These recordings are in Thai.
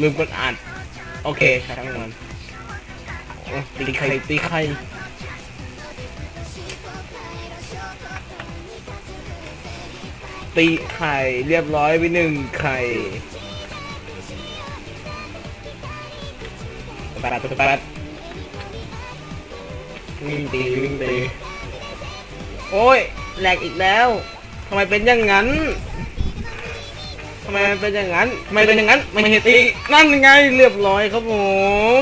ลืมกดอ่านโอเคช่างมันโอ้ตีใครตีใครตีไข่เรียบร้อยไปหนึ่งไข่แปดแปดแปดวิ่งตีวิ่งตี โอ้ยแหลกอีกแล้ว ทำไมเป็นอย่างนั้น ทำไมเป็นอย่างนั้นทำไมเป็นอย่างนั้น ไม่เห็นตีนั่นไงเรียบร้อยครับผ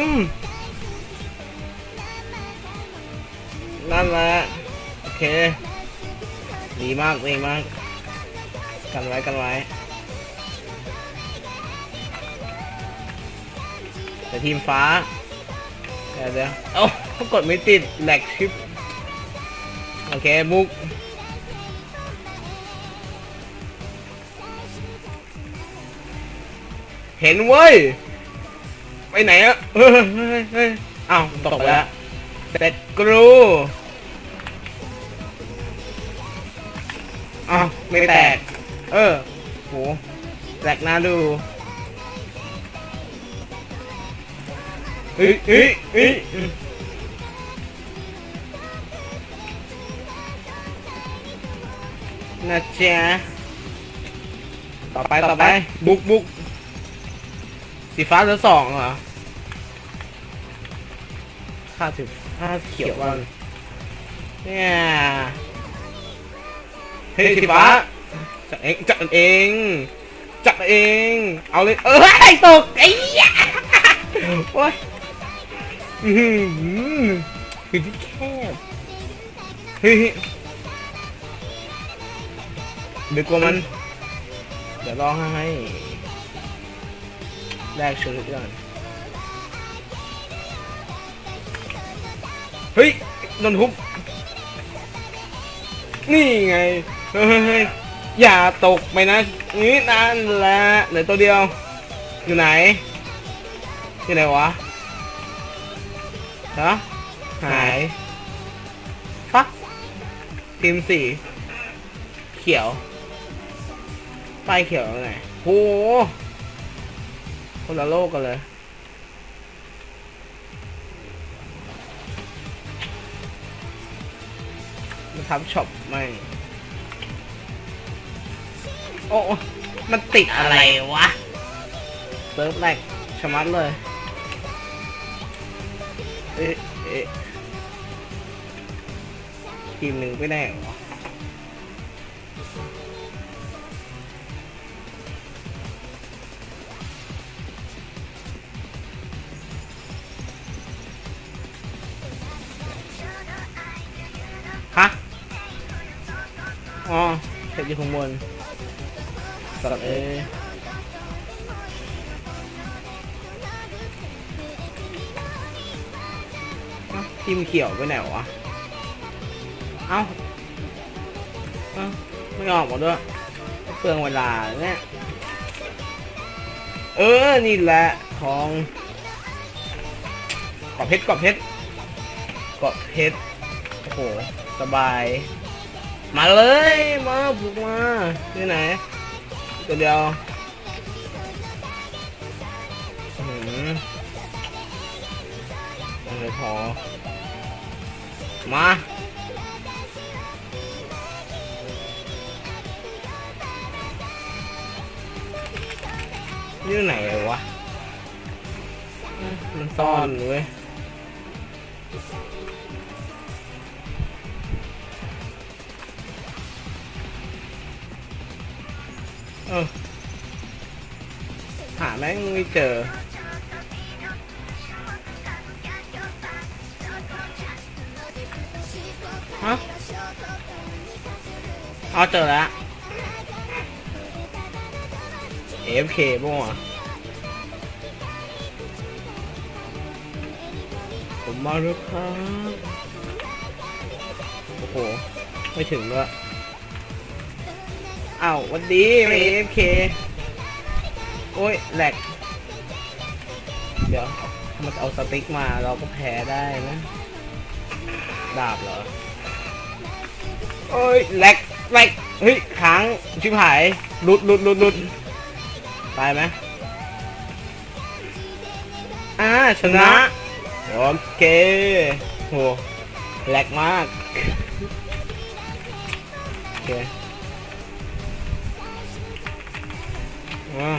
ม นั่นแหละโอเค ดีมากดีมาก กันไว้กันไว้ แต่ทีมฟ้า เดี๋ยวเดี๋ยวเอ้ากดไม่ติดแหลกชิป โอเคมุก เห็นเว้ย ไปไหนอะเฮ้ยเฮ้ยเฮ้ยอ้าวตกไปแล้วเสร็จกรูอ้าวไม่แตก เออโหแตกน่าดูเฮ้ยเฮ้ยเฮ้ยนะจ๊ะต่อไปต่อไป บุกบุก สีฟ้าเหลือสองเหรอค่าสิบค่าเขียววันเนี่ยเฮ้ยสีฟ้าจัดเองจัดเองจัดเอง เอาเลย เออไอ้ตกไอ้ยะโอ้ยอื้อหือคือที่แคบเฮ้ยดึกกว่ามัน เดี๋ยวรอให้ แลกชุดก่อนเฮ้ยโดนทุบนี่ไง เฮ้ยอย่าตกไปนะนี่นั่นแหละเหลือตัวเดียว อยู่ไหน อยู่ไหนวะฮะหายฟักทีมสีเขียวป้เขียวไงโห คนละโลกกันเลยมาทำช็อปไม่ โอ้ มันติดอะไรวะเซิร์ฟแรกชะมัดเลย เอ๊ะเอ๊ะทีมหนึ่งไปแน่วะ อ๋อเพชรอยู่ข้างบนสัตว์เอ้ยเอทีมเขียวไปไหนวะ เอ้าเอ้าไม่ออกหมดด้วยเปลืองเวลาเนี่ย เออ นี่แหละทองกอบเพชรกอบเพชรกอบเพชรโอ้โห สบาย มาเลยมาบุกมาที่ไหนตัวเดียวอื้อหืมยังไม่พอมาอยู่ไหนวะ มันซ่อนเว้ย หาแม่งไม่เจอ ฮะ เอาเจอแล้ว AFK บ้างวะผมมาแล้วครับ โอ้โห ไม่ถึงด้วย อ้าววันดีไม่ AFK โอ้ยแหลก เดี๋ยวถ้ามันเอาสติ๊กมาเราก็แพ้ได้นะ ดาบเหรอ โอ้ยแหลกแหลกเฮ้ยค้างชิบหายหลุดหลุดหลุดหลุดตายไหมอ่าชนะโอเคโหแหลกมาก โอเค อ่า